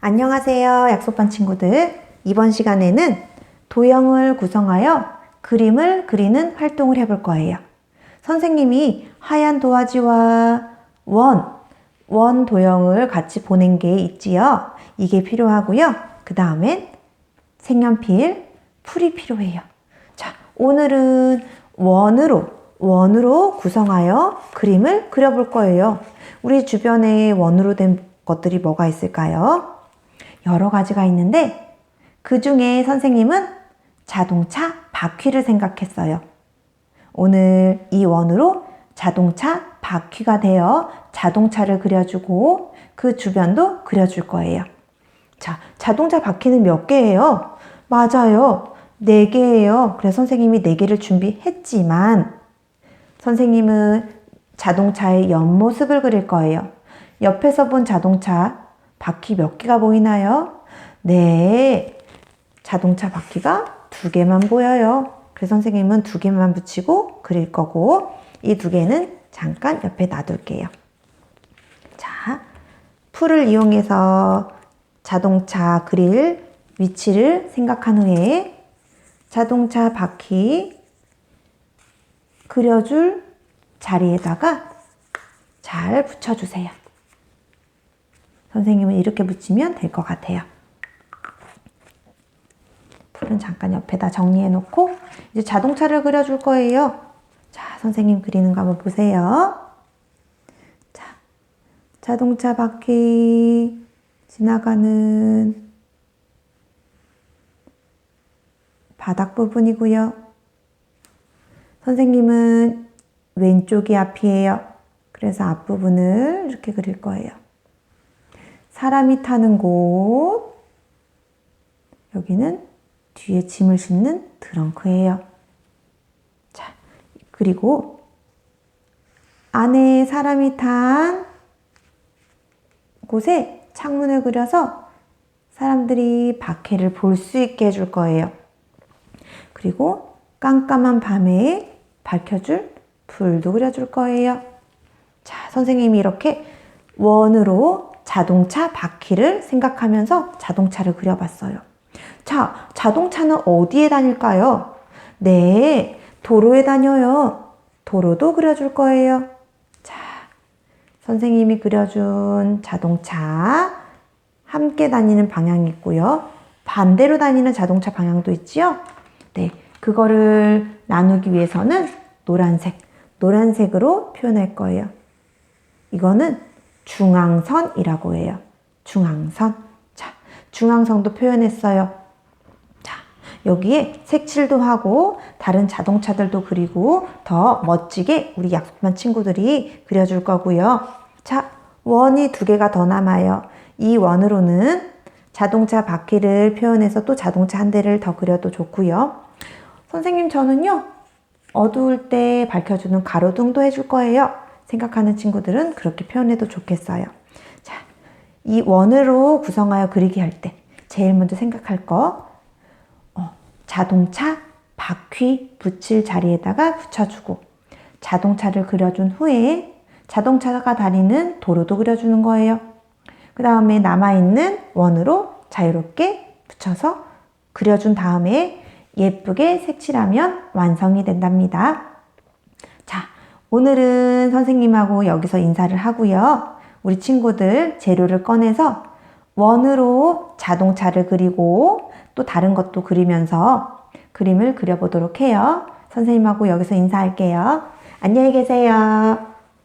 안녕하세요. 약속반 친구들. 이번 시간에는 도형을 구성하여 그림을 그리는 활동을 해볼 거예요. 선생님이 하얀 도화지와 원, 원 도형을 같이 보낸 게 있지요. 이게 필요하고요. 그 다음엔 색연필, 풀이 필요해요. 자, 오늘은 원으로, 원으로 구성하여 그림을 그려볼 거예요. 우리 주변에 원으로 된 것들이 뭐가 있을까요? 여러 가지가 있는데 그 중에 선생님은 자동차 바퀴를 생각했어요. 오늘 이 원으로 자동차 바퀴가 되어 자동차를 그려주고 그 주변도 그려줄 거예요. 자, 자동차 바퀴는 몇 개예요? 맞아요. 네 개예요. 그래서 선생님이 네 개를 준비했지만 선생님은 자동차의 옆모습을 그릴 거예요. 옆에서 본 자동차 바퀴 몇 개가 보이나요? 네. 자동차 바퀴가 두 개만 보여요. 그래서 선생님은 두 개만 붙이고 그릴 거고 이 두 개는 잠깐 옆에 놔둘게요. 자, 풀을 이용해서 자동차 그릴 위치를 생각한 후에 자동차 바퀴 그려줄 자리에다가 잘 붙여주세요. 선생님은 이렇게 붙이면 될 것 같아요. 풀은 잠깐 옆에다 정리해 놓고 이제 자동차를 그려줄 거예요. 자, 선생님 그리는 거 한번 보세요. 자, 자동차 바퀴 지나가는 바닥 부분이고요. 선생님은 왼쪽이 앞이에요. 그래서 앞부분을 이렇게 그릴 거예요. 사람이 타는 곳. 여기는 뒤에 짐을 싣는 트렁크예요. 자, 그리고 안에 사람이 탄 곳에 창문을 그려서 사람들이 밖에를 볼 수 있게 해줄 거예요. 그리고 깜깜한 밤에 밝혀줄 불도 그려줄 거예요. 자, 선생님이 이렇게 원으로 자동차 바퀴를 생각하면서 자동차를 그려봤어요. 자, 자동차는 어디에 다닐까요? 네, 도로에 다녀요. 도로도 그려줄 거예요. 자, 선생님이 그려준 자동차 함께 다니는 방향이 있고요. 반대로 다니는 자동차 방향도 있지요? 네, 그거를 나누기 위해서는 노란색, 노란색으로 표현할 거예요. 이거는 중앙선이라고 해요. 중앙선. 자, 중앙선도 표현했어요. 자, 여기에 색칠도 하고 다른 자동차들도 그리고 더 멋지게 우리 약속반 친구들이 그려줄 거고요. 자, 원이 두 개가 더 남아요. 이 원으로는 자동차 바퀴를 표현해서 또 자동차 한 대를 더 그려도 좋고요. 선생님 저는요. 어두울 때 밝혀주는 가로등도 해줄 거예요. 생각하는 친구들은 그렇게 표현해도 좋겠어요. 자, 이 원으로 구성하여 그리기 할 때 제일 먼저 생각할 거 어, 자동차 바퀴 붙일 자리에다가 붙여주고 자동차를 그려준 후에 자동차가 다니는 도로도 그려주는 거예요. 그 다음에 남아있는 원으로 자유롭게 붙여서 그려준 다음에 예쁘게 색칠하면 완성이 된답니다. 자, 오늘은 선생님하고 여기서 인사를 하고요. 우리 친구들 재료를 꺼내서 원으로 자동차를 그리고 또 다른 것도 그리면서 그림을 그려보도록 해요. 선생님하고 여기서 인사할게요. 안녕히 계세요.